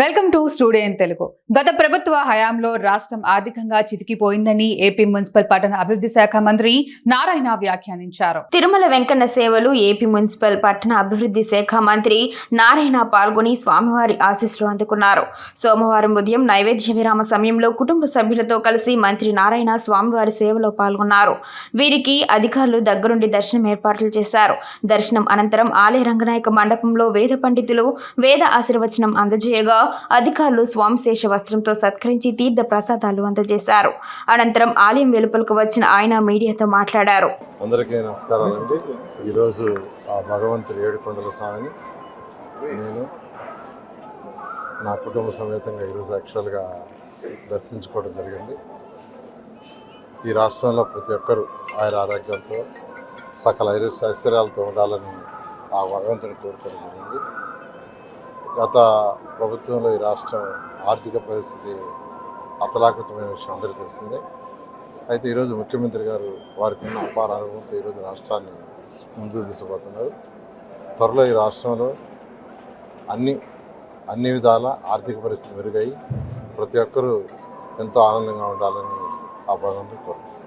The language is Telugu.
Welcome to studio in Telugu. గత ప్రభుత్వ హయాంలో రాష్ట్రం ఆర్థికంగా చితికిపోయిందని ఏపీ మున్సిపల్ పట్టణ అభివృద్ధి శాఖ మంత్రి నారాయణ వ్యాఖ్యానించారు. తిరుమల వెంకన్న సేవలు ఏపీ మున్సిపల్ పట్టణ అభివృద్ధి శాఖ మంత్రి నారాయణ పాల్గొని స్వామివారి ఆశీస్సులు అందుకున్నారు. సోమవారం ఉదయం నైవేద్య విరామ సమయంలో కుటుంబ సభ్యులతో కలిసి మంత్రి నారాయణ స్వామివారి సేవలో పాల్గొన్నారు. వీరికి అధికారులు దగ్గరుండి దర్శనం ఏర్పాట్లు చేశారు. దర్శనం అనంతరం ఆలయ రంగనాయక మండపంలో వేద పండితులు వేద ఆశీర్వచనం అందజేయగా అధికారులు స్వామిశేష వస్త్రంతో సత్కరించి తీర్థ ప్రసాదాలు అందజేశారు. అనంతరం ఆలయం వెలుపలకు వచ్చిన ఆయన మీడియాతో మాట్లాడారు. అందరికీ నమస్కారాలండి. ఈరోజు ఆ భగవంతుడు ఏడుకొండల స్వామిని నేను నా కుటుంబ సమేతంగా ఈరోజు యాక్చువల్గా దర్శించుకోవడం జరిగింది. ఈ రాష్ట్రంలో ప్రతి ఒక్కరూ ఆయన ఆరోగ్యంతో సకల ఐరు ఐశ్వర్యాలతో ఉండాలని ఆ భగవంతుని కోరుకోవడం జరిగింది. గత ప్రభుత్వంలో ఈ రాష్ట్రం ఆర్థిక పరిస్థితి అతలాకుతమైన విషయం అందరికీ తెలిసిందే. అయితే ఈరోజు ముఖ్యమంత్రి గారు వారికి ఉన్న అపార అనుభవంతో ఈరోజు రాష్ట్రాన్ని ముందుకు తీసుకుపోతున్నారు. త్వరలో ఈ రాష్ట్రంలో అన్ని అన్ని విధాల ఆర్థిక పరిస్థితి మెరుగై ప్రతి ఒక్కరూ ఎంతో ఆనందంగా ఉండాలని ఆ భగవంతుని కోరుకుంటున్నాను